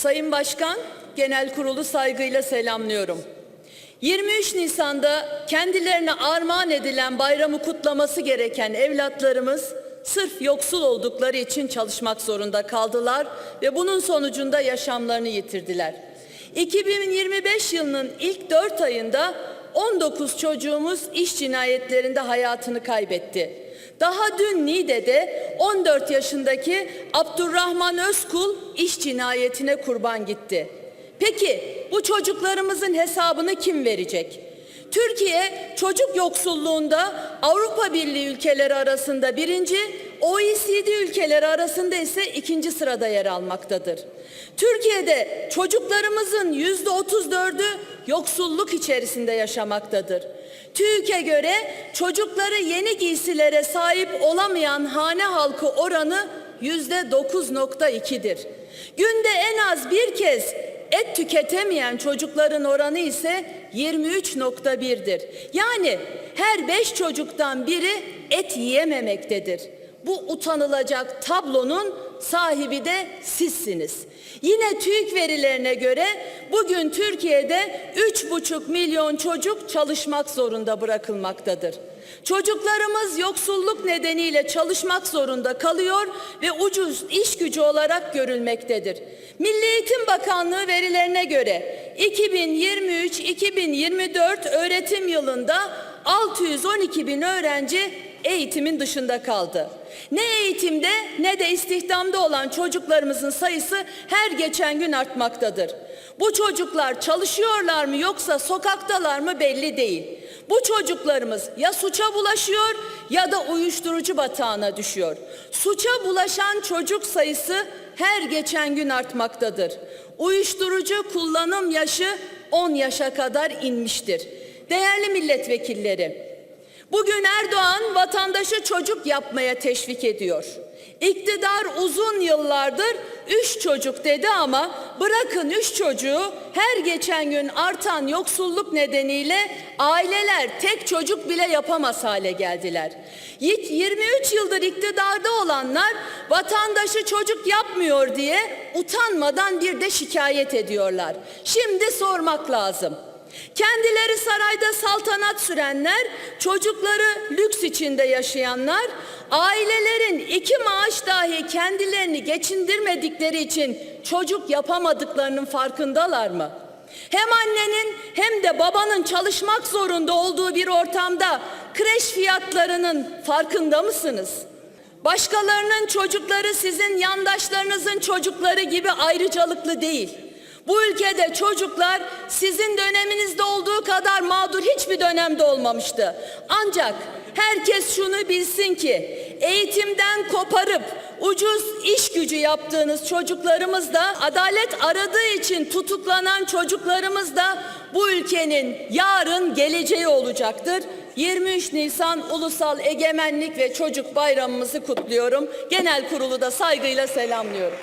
Sayın Başkan, Genel Kurulu saygıyla selamlıyorum. 23 Nisan'da kendilerine armağan edilen bayramı kutlaması gereken evlatlarımız sırf yoksul oldukları için çalışmak zorunda kaldılar ve bunun sonucunda yaşamlarını yitirdiler. 2025 yılının ilk 4 ayında 19 çocuğumuz iş cinayetlerinde hayatını kaybetti. Daha dün Niğde'de 14 yaşındaki Abdurrahman Özkul iş cinayetine kurban gitti. Peki bu çocuklarımızın hesabını kim verecek? Türkiye çocuk yoksulluğunda Avrupa Birliği ülkeleri arasında birinci, OECD ülkeleri arasında ise ikinci sırada yer almaktadır. Türkiye'de çocuklarımızın yüzde otuz dördü yoksulluk içerisinde yaşamaktadır. TÜİK'e göre çocukları yeni giysilere sahip olamayan hane halkı oranı yüzde 9.2'dir. Günde en az bir kez et tüketemeyen çocukların oranı ise 23.1'dir. Yani her beş çocuktan biri et yiyememektedir. Bu utanılacak tablonun sahibi de sizsiniz. Yine TÜİK verilerine göre bugün Türkiye'de 3,5 milyon çocuk çalışmak zorunda bırakılmaktadır. Çocuklarımız yoksulluk nedeniyle çalışmak zorunda kalıyor ve ucuz iş gücü olarak görülmektedir. Milli Eğitim Bakanlığı verilerine göre 2023-2024 öğretim yılında 612 bin öğrenci eğitimin dışında kaldı. Ne eğitimde ne de istihdamda olan çocuklarımızın sayısı her geçen gün artmaktadır. Bu çocuklar çalışıyorlar mı yoksa sokaktalar mı belli değil. Bu çocuklarımız ya suça bulaşıyor ya da uyuşturucu batağına düşüyor. Suça bulaşan çocuk sayısı her geçen gün artmaktadır. Uyuşturucu kullanım yaşı 10 yaşa kadar inmiştir. Değerli milletvekilleri, Bugün Erdoğan vatandaşı çocuk yapmaya teşvik ediyor. İktidar uzun yıllardır üç çocuk dedi ama bırakın üç çocuğu her geçen gün artan yoksulluk nedeniyle aileler tek çocuk bile yapamaz hale geldiler. 23 yıldır iktidarda olanlar vatandaşı çocuk yapmıyor diye utanmadan bir de şikayet ediyorlar. Şimdi sormak lazım. Kendileri sarayda saltanat sürenler, çocukları lüks içinde yaşayanlar, ailelerin iki maaş dahi kendilerini geçindirmedikleri için çocuk yapamadıklarının farkındalar mı? Hem annenin hem de babanın çalışmak zorunda olduğu bir ortamda kreş fiyatlarının farkında mısınız? Başkalarının çocukları sizin yandaşlarınızın çocukları gibi ayrıcalıklı değil. Bu ülkede çocuklar sizin döneminizde olduğu kadar mağdur hiçbir dönemde olmamıştı. Ancak herkes şunu bilsin ki eğitimden koparıp ucuz iş gücü yaptığınız çocuklarımız da adalet aradığı için tutuklanan çocuklarımız da bu ülkenin yarın geleceği olacaktır. 23 Nisan Ulusal Egemenlik ve Çocuk Bayramımızı kutluyorum. Genel kurulu da saygıyla selamlıyorum.